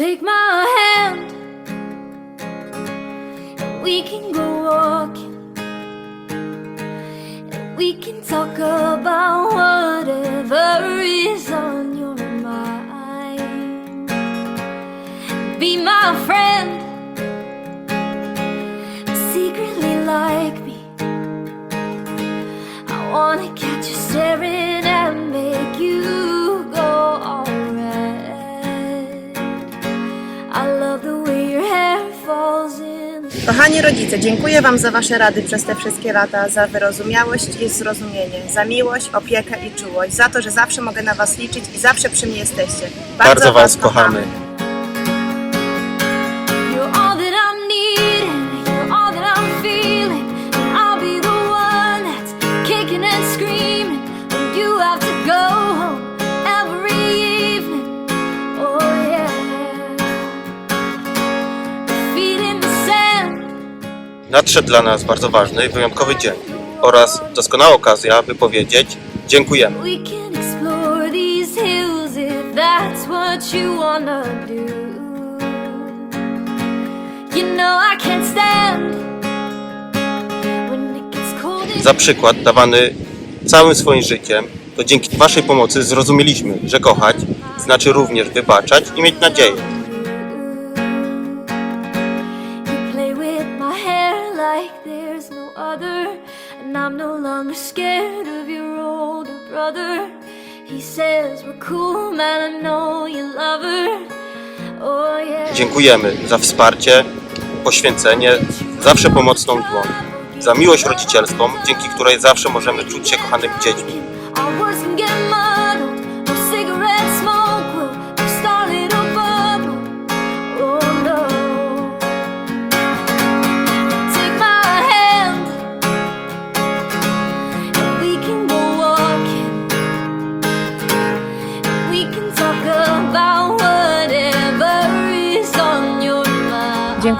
Take my hand, and we can go walking. And we can talk about whatever is on your mind. Be my friend, secretly like me. I wanna catch you staring Kochani rodzice, dziękuję Wam za Wasze rady przez te wszystkie lata, za wyrozumiałość i zrozumienie, za miłość, opiekę i czułość, za to, że zawsze mogę na Was liczyć i zawsze przy mnie jesteście. Bardzo Was kochamy. Nadszedł dla nas bardzo ważny i wyjątkowy dzień oraz doskonała okazja, by powiedzieć dziękujemy. We can explore these hills if that's what you wanna do. You know I can't stand when it gets cold in Za przykład dawany całym swoim życiem, to dzięki Waszej pomocy zrozumieliśmy, że kochać znaczy również wybaczać i mieć nadzieję. And I'm no longer scared of your older brother. He says we're cool, man. I know you love her. Oh yeah. Dziękujemy za wsparcie, poświęcenie, zawsze pomocną dłoń, za miłość rodzicielską, dzięki której zawsze możemy czuć się kochanymi dziećmi.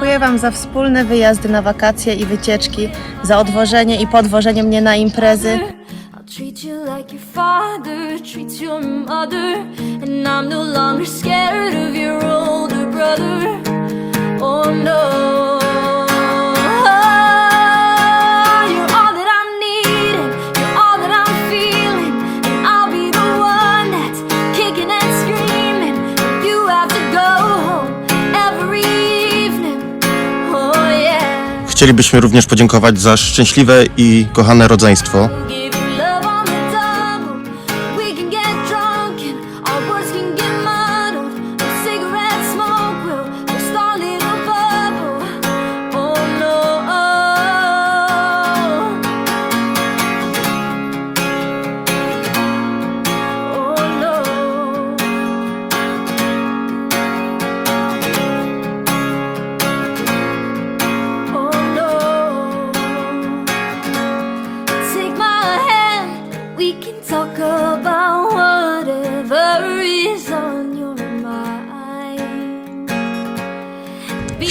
Dziękuję Wam za wspólne wyjazdy na wakacje i wycieczki, za odwożenie i podwożenie mnie na imprezy. Treat you like your father treats your mother, and I'm no longer scared of your older brother. Oh no. Chcielibyśmy również podziękować za szczęśliwe i kochane rodzeństwo.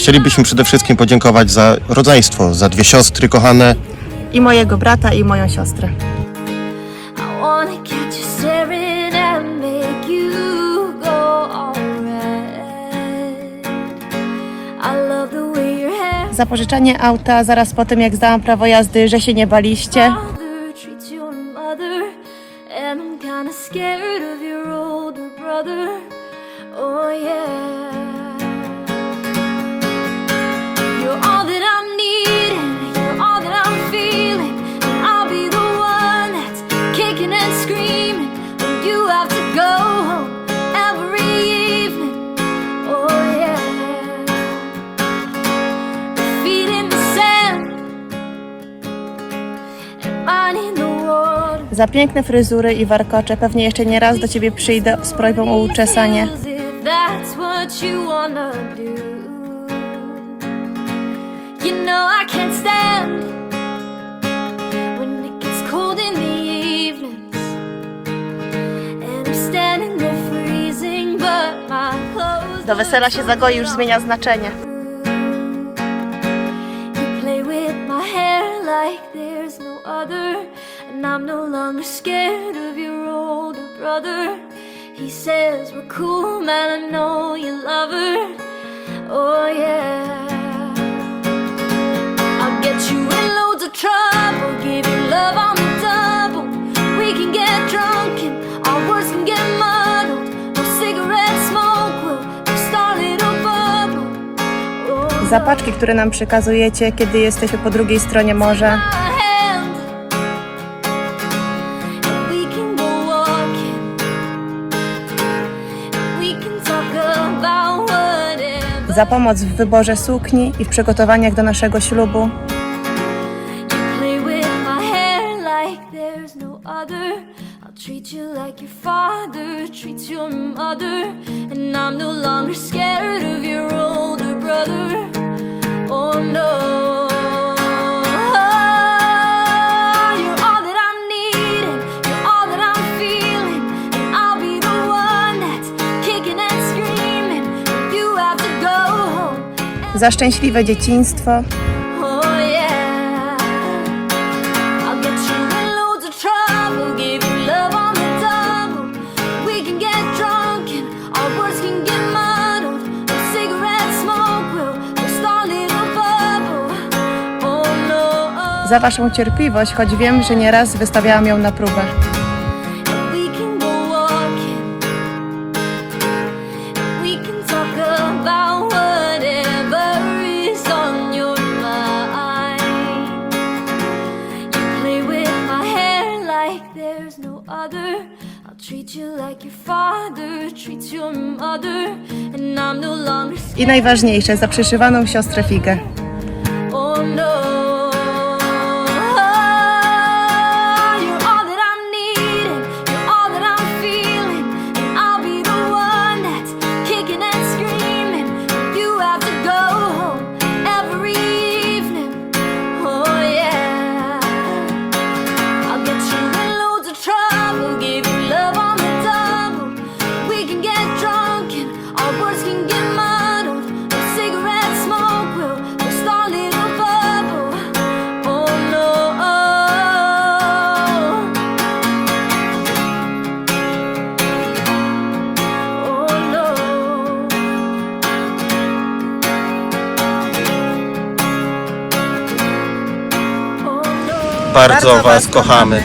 Chcielibyśmy przede wszystkim podziękować za rodzeństwo, za dwie siostry kochane, I mojego brata, i moją siostrę. I wanna catch you staring and make you go all red. I love the way your hair Za pożyczanie auta zaraz po tym, jak zdałam prawo jazdy, że się nie baliście. father treats your mother, and I'm kinda scared of your older brother. Oh yeah. Za piękne fryzury i warkocze pewnie jeszcze nie raz do Ciebie przyjdę z prośbą o uczesanie. If that's what you wanna do. You know I can't stand when it gets cold in the evenings. And I'm standing there freezing, but my clothes Do wesela się zagoi już zmienia znaczenie. You play with my hair like there's no other, and I'm no longer scared of your older brother. He says we're cool, man. I know you love her. Oh, Zapaczki, które nam przekazujecie, kiedy jesteśmy po drugiej stronie morza. Za pomoc w wyborze sukni i w przygotowaniach do naszego ślubu. Treat you like your father treats your mother. And I'm no longer scared of your older brother. Oh no. You're all that za Waszą cierpliwość, choć wiem, że nieraz wystawiałam ją na próbę. we can go walking. We Bardzo Was kochamy.